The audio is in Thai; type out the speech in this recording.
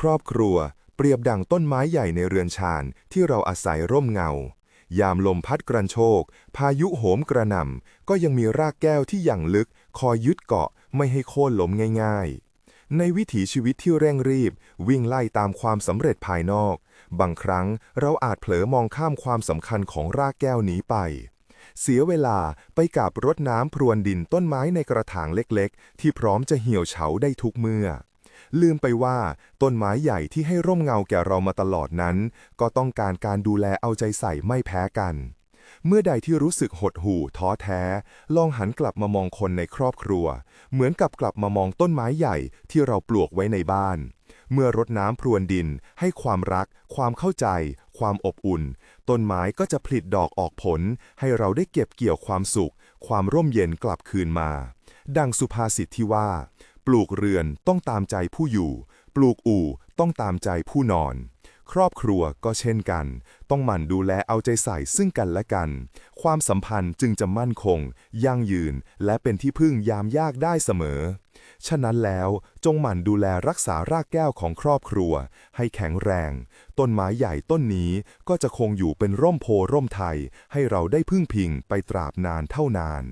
ครอบครัว เปรียบดังต้นไม้ใหญ่ในเรือนชานที่เราอาศัยร่มเงา ยามลมพัดกระโชก พายุโหมกระหน่ำก็ยังมีรากแก้วที่อย่างลึก คอยยึดเกาะไม่ให้โค่นล้มง่าย ๆ ในวิถีชีวิตที่เร่งรีบ วิ่งไล่ตามความสำเร็จภายนอก บางครั้งเราอาจเผลอมองข้ามความสำคัญของรากแก้วนี้ไปเสียเวลาไปกับรดน้ำพรวนดินต้นไม้ในกระถางเล็กๆ ที่พร้อมจะเหี่ยวเฉาได้ทุกเมื่อ ลืมไปว่า ต้นไม้ใหญ่ที่ให้ร่มเงาแก่เรามาตลอดนั้น ก็ต้องการการดูแลเอาใจใส่ไม่แพ้กัน เมื่อใดที่รู้สึกหดหู่ท้อแท้ ลองหันกลับมามองคนในครอบครัว เหมือนกับกลับมามองต้นไม้ใหญ่ที่เราปลูกไว้ในบ้าน เมื่อรดน้ำพรวนดิน ให้ความรัก ความเข้าใจ ความอบอุ่น ต้นไม้ก็จะผลิดอกออกผล ให้เราได้เก็บเกี่ยวความสุข ความร่มเย็นกลับคืนมาดังสุภาษิตที่ว่า ลูกเรือนต้องตามใจผู้อยู่ ปลูกอู่ต้องตามใจผู้นอน ครอบครัวก็เช่นกัน ต้องหมั่นดูแลเอาใจใส่ซึ่งกันและกัน ความสัมพันธ์จึงจะมั่นคง ยั่งยืน และเป็นที่พึ่งยามยากได้เสมอ ฉะนั้นแล้วจงหมั่นดูแลรักษารากแก้วของครอบครัว ให้แข็งแรง ต้นไม้ใหญ่ต้นนี้ก็จะคงอยู่เป็นร่มโพร่มไทย ให้เราได้พึ่งพิงไปตราบนานเท่านาน